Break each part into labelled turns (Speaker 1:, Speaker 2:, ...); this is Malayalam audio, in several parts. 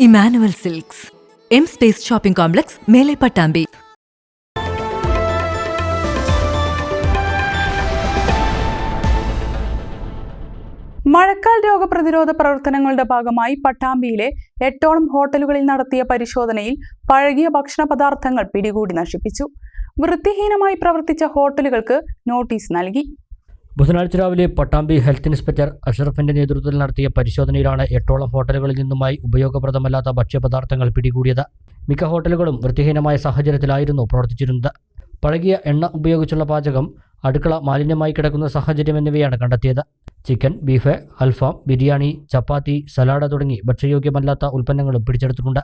Speaker 1: Emmanuel silks. M space shopping complex മേലെ പട്ടാമ്പി.
Speaker 2: മഴക്കാൽ രോഗപ്രതിരോധ പ്രവർത്തനങ്ങളുടെ ഭാഗമായി പട്ടാമ്പിയിലെ എട്ടോളം ഹോട്ടലുകളിൽ നടത്തിയ പരിശോധനയിൽ പഴകിയ ഭക്ഷണ പദാർത്ഥങ്ങൾ പിടികൂടി നശിപ്പിച്ചു. വൃത്തിഹീനമായി പ്രവർത്തിച്ച ഹോട്ടലുകൾക്ക് നോട്ടീസ് നൽകി.
Speaker 3: ബുധനാഴ്ച രാവിലെ പട്ടാമ്പി ഹെൽത്ത് ഇൻസ്പെക്ടർ അഷറഫിന്റെ നേതൃത്വത്തിൽ നടത്തിയ പരിശോധനയിലാണ് എട്ടോളം ഹോട്ടലുകളിൽ നിന്നുമായി ഉപയോഗപ്രദമല്ലാത്ത ഭക്ഷ്യപദാർത്ഥങ്ങൾ പിടികൂടിയത്. മിക്ക ഹോട്ടലുകളും വൃത്തിഹീനമായ സാഹചര്യത്തിലായിരുന്നു പ്രവർത്തിച്ചിരുന്നത്. പഴകിയ എണ്ണ ഉപയോഗിച്ചുള്ള പാചകം അടുക്കള മാലിന്യമായി കിടക്കുന്ന സാഹചര്യം എന്നിവയാണ് കണ്ടെത്തിയത്. ചിക്കൻ ബീഫ് അൽഫാം ബിരിയാണി ചപ്പാത്തി സലാഡ് തുടങ്ങി ഭക്ഷ്യയോഗ്യമല്ലാത്ത ഉൽപ്പന്നങ്ങളും പിടിച്ചെടുത്തിട്ടുണ്ട്.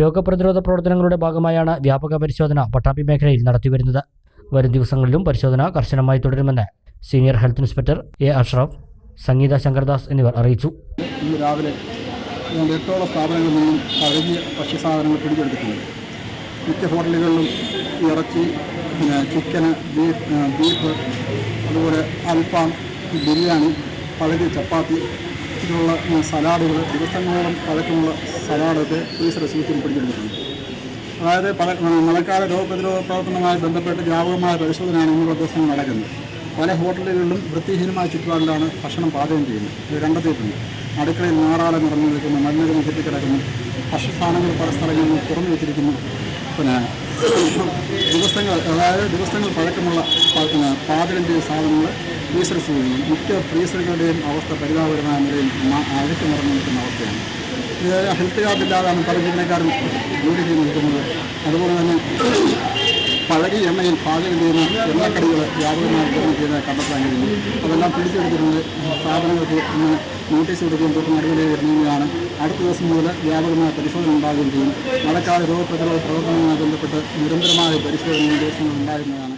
Speaker 3: രോഗപ്രതിരോധ പ്രവർത്തനങ്ങളുടെ ഭാഗമായാണ് വ്യാപക പരിശോധന പട്ടാമ്പി മേഖലയിൽ നടത്തിവരുന്നത്. വരും ദിവസങ്ങളിലും പരിശോധന കർശനമായി തുടരുമെന്ന് senior health inspector A Ashraf Sangeetha Shankardas എന്നിവർ അറിയിച്ചു.
Speaker 4: രാവിലെ എട്ടോളം സ്ഥാപനങ്ങളിൽ നിന്നും പഴകിയ ഭക്ഷ്യസാധനങ്ങൾ പിടിച്ചെടുത്തിട്ടുണ്ട്. മിക്ക ഹോട്ടലുകളിലും ഇറച്ചി പിന്നെ ചിക്കന് ബീഫ് ബീഫ് അതുപോലെ അൽഫാം ബിരിയാണി പഴകിയ ചപ്പാത്തി ഇതിലുള്ള സലാഡുകൾ ദിവസങ്ങളോളം പഴക്കമുള്ള സലാഡൊക്കെ പോലീസ് സൂക്ഷിച്ച് പിടിച്ചെടുത്തിട്ടുണ്ട്. അതായത് പല മഴക്കാല രോഗപ്രതിരോധ പ്രവർത്തനവുമായി ബന്ധപ്പെട്ട് വ്യാപകമായ പരിശോധനയാണ് ഇന്നുള്ള ദിവസങ്ങൾ നടക്കുന്നത്. പല ഹോട്ടലുകളിലും വൃത്തിഹീനമായ ചുറ്റുപാടിലാണ് ഭക്ഷണം പാചകം ചെയ്യുന്നത്. ഇത് കണ്ടെത്തിയിട്ടുണ്ട് അടുക്കളയിൽ നാറാളം നിറഞ്ഞു നിൽക്കുന്നു മലിനജലം കെട്ടിക്കിടക്കുന്നു ഭക്ഷ്യസാധനങ്ങൾ പല സ്ഥലങ്ങളിൽ തുറന്നു വെച്ചിരിക്കുന്നു. പിന്നെ ദിവസങ്ങൾ അതായത് ദിവസങ്ങൾ പഴക്കമുള്ള പിന്നെ പാചകം ചെയ്ത സാധനങ്ങൾ ഫ്രീസർ ചെയ്യുന്നു മിക്ക ഫ്രീസറുകളുടെയും അവസ്ഥ പരിതാപകരമായ നിലയിൽ അഴുക്ക് നിറഞ്ഞു നിൽക്കുന്ന അവസ്ഥയാണ്. ഇത് ഹെൽത്ത് കാർഡില്ലാതാണ് പല ജീവനക്കാരും ജോലി ചെയ്ത് നിൽക്കുന്നത്. പഴകിയ എണ്ണയിൽ പാചകം ചെയ്യുന്ന എണ്ണക്കടികൾ വ്യാപകമായി വിതരണം ചെയ്ത് കണ്ടെത്താൻ കഴിയുന്നു അതെല്ലാം പിടിച്ചെടുത്തിട്ടുണ്ട് സ്ഥാപനങ്ങൾക്ക് ഇന്ന് നോട്ടീസ് കൊടുക്കുകയും തൊട്ട് നടപടി വരുന്നതാണ് അടുത്ത ദിവസം മുതൽ വ്യാപകമായ പരിശോധന ഉണ്ടാകുകയും ചെയ്യും മഴക്കാല രോഗപ്രതിരോധ പ്രവർത്തനവുമായി ബന്ധപ്പെട്ട് നിരന്തരമായ പരിശോധന ദിവസങ്ങൾ ഉണ്ടായിരുന്നതാണ്